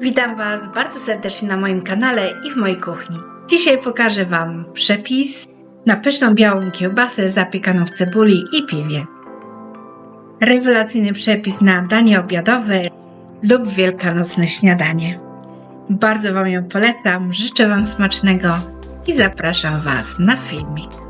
Witam Was bardzo serdecznie na moim kanale i w mojej kuchni. Dzisiaj pokażę Wam przepis na pyszną białą kiełbasę zapiekaną w cebuli i piwie. Rewelacyjny przepis na danie obiadowe lub wielkanocne śniadanie. Bardzo Wam ją polecam, życzę Wam smacznego i zapraszam Was na filmik.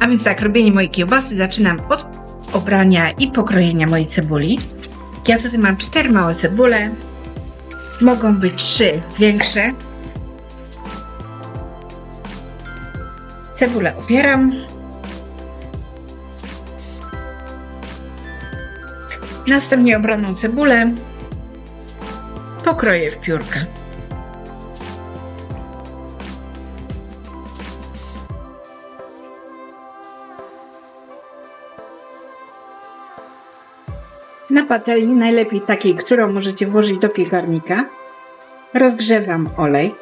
A więc tak, robienie mojej kiełbasy zaczynam od obrania i pokrojenia mojej cebuli. Ja tutaj mam cztery małe cebule. Mogą być trzy większe. Cebulę obieram. Następnie obraną cebulę pokroję w piórka. Na patelni, najlepiej takiej, którą możecie włożyć do piekarnika, rozgrzewam olej.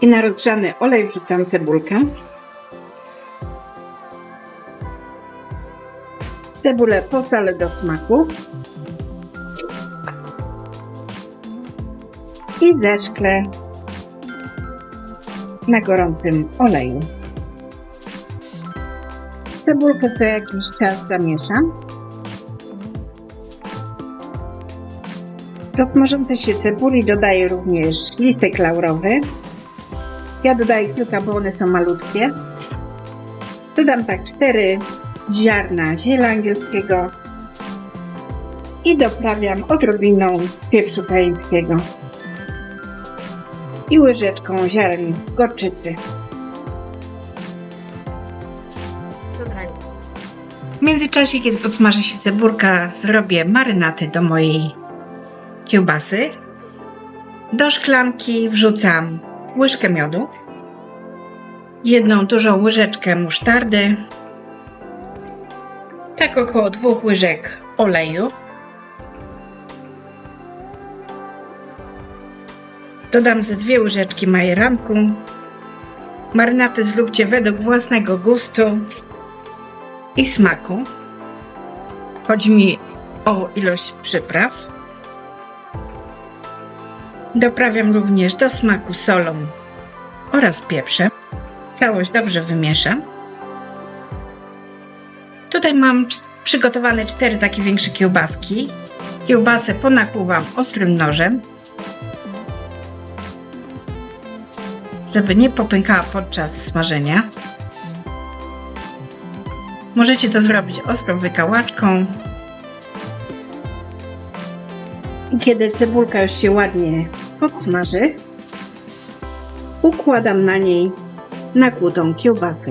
I na rozgrzany olej wrzucam cebulkę. Cebulę posalę do smaku. I zeszklę na gorącym oleju. Cebulkę co jakiś czas zamieszam. Do smażącej się cebuli dodaję również listek laurowy. Ja dodaję kilka, bo one są malutkie. Dodam tak cztery ziarna ziela angielskiego i doprawiam odrobiną pieprzu pańskiego i łyżeczką ziaren gorczycy. W międzyczasie, kiedy podsmaży się cebulka, zrobię marynaty do mojej kiełbasy. Do szklanki wrzucam łyżkę miodu, jedną dużą łyżeczkę musztardy, tak około dwóch łyżek oleju. Dodam ze dwie łyżeczki majeranku. Marynaty zróbcie według własnego gustu i smaku. Chodzi mi o ilość przypraw. Doprawiam również do smaku solą oraz pieprzem. Całość dobrze wymieszam. Tutaj mam przygotowane cztery takie większe kiełbaski. Kiełbasę ponakłuwam ostrym nożem, żeby nie popękała podczas smażenia. Możecie to zrobić ostrą wykałaczką. I kiedy cebulka już się ładnie podsmaży, układam na niej nakłutą kiełbasę.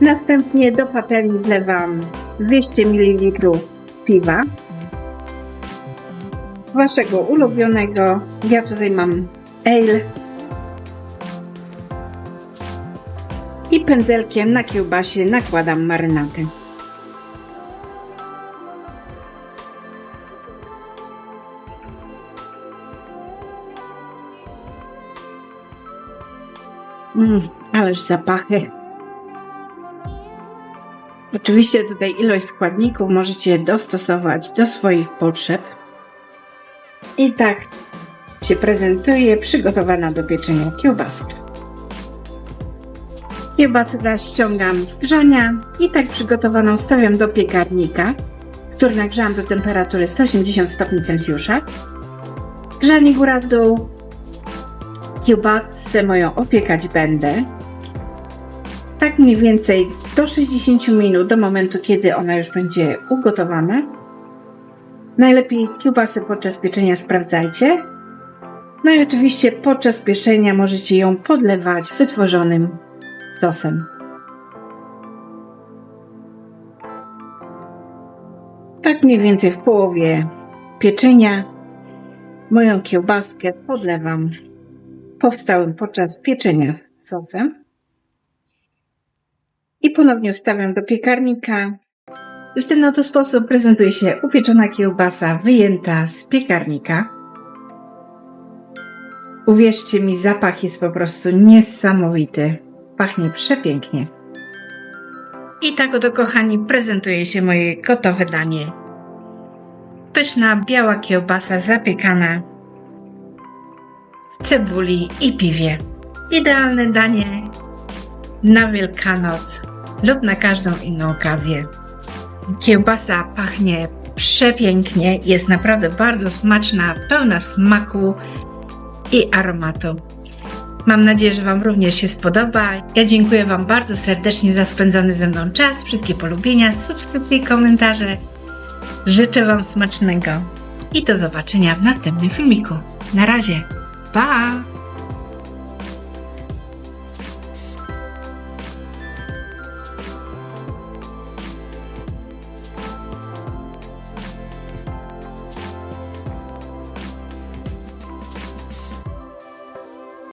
Następnie do patelni wlewam 200 ml piwa. Waszego ulubionego. Ja tutaj mam ale i pędzelkiem na kiełbasie nakładam marynatę. Mmm, ależ zapachy. Oczywiście tutaj ilość składników możecie dostosować do swoich potrzeb. I tak się prezentuje przygotowana do pieczenia kiełbaska. Kiełbasę ściągam z grzania i tak przygotowaną stawiam do piekarnika, który nagrzałam do temperatury 180 stopni Celsjusza. Grzanie góra w dół. Kiełbasę moją opiekać będę. Tak mniej więcej do 60 minut, do momentu kiedy ona już będzie ugotowana. Najlepiej kiełbasę podczas pieczenia sprawdzajcie. No i oczywiście podczas pieczenia możecie ją podlewać wytworzonym sosem. Tak mniej więcej w połowie pieczenia moją kiełbaskę podlewam powstałym podczas pieczenia sosem i ponownie wstawiam do piekarnika. I w ten oto sposób prezentuje się upieczona kiełbasa wyjęta z piekarnika. Uwierzcie mi, zapach jest po prostu niesamowity. Pachnie przepięknie. I tak oto, kochani, prezentuje się moje gotowe danie. Pyszna biała kiełbasa zapiekana w cebuli i piwie. Idealne danie na Wielkanoc lub na każdą inną okazję. Kiełbasa pachnie przepięknie, jest naprawdę bardzo smaczna, pełna smaku i aromatu. Mam nadzieję, że Wam również się spodoba. Ja dziękuję Wam bardzo serdecznie za spędzony ze mną czas, wszystkie polubienia, subskrypcje i komentarze. Życzę Wam smacznego i do zobaczenia w następnym filmiku. Na razie, pa!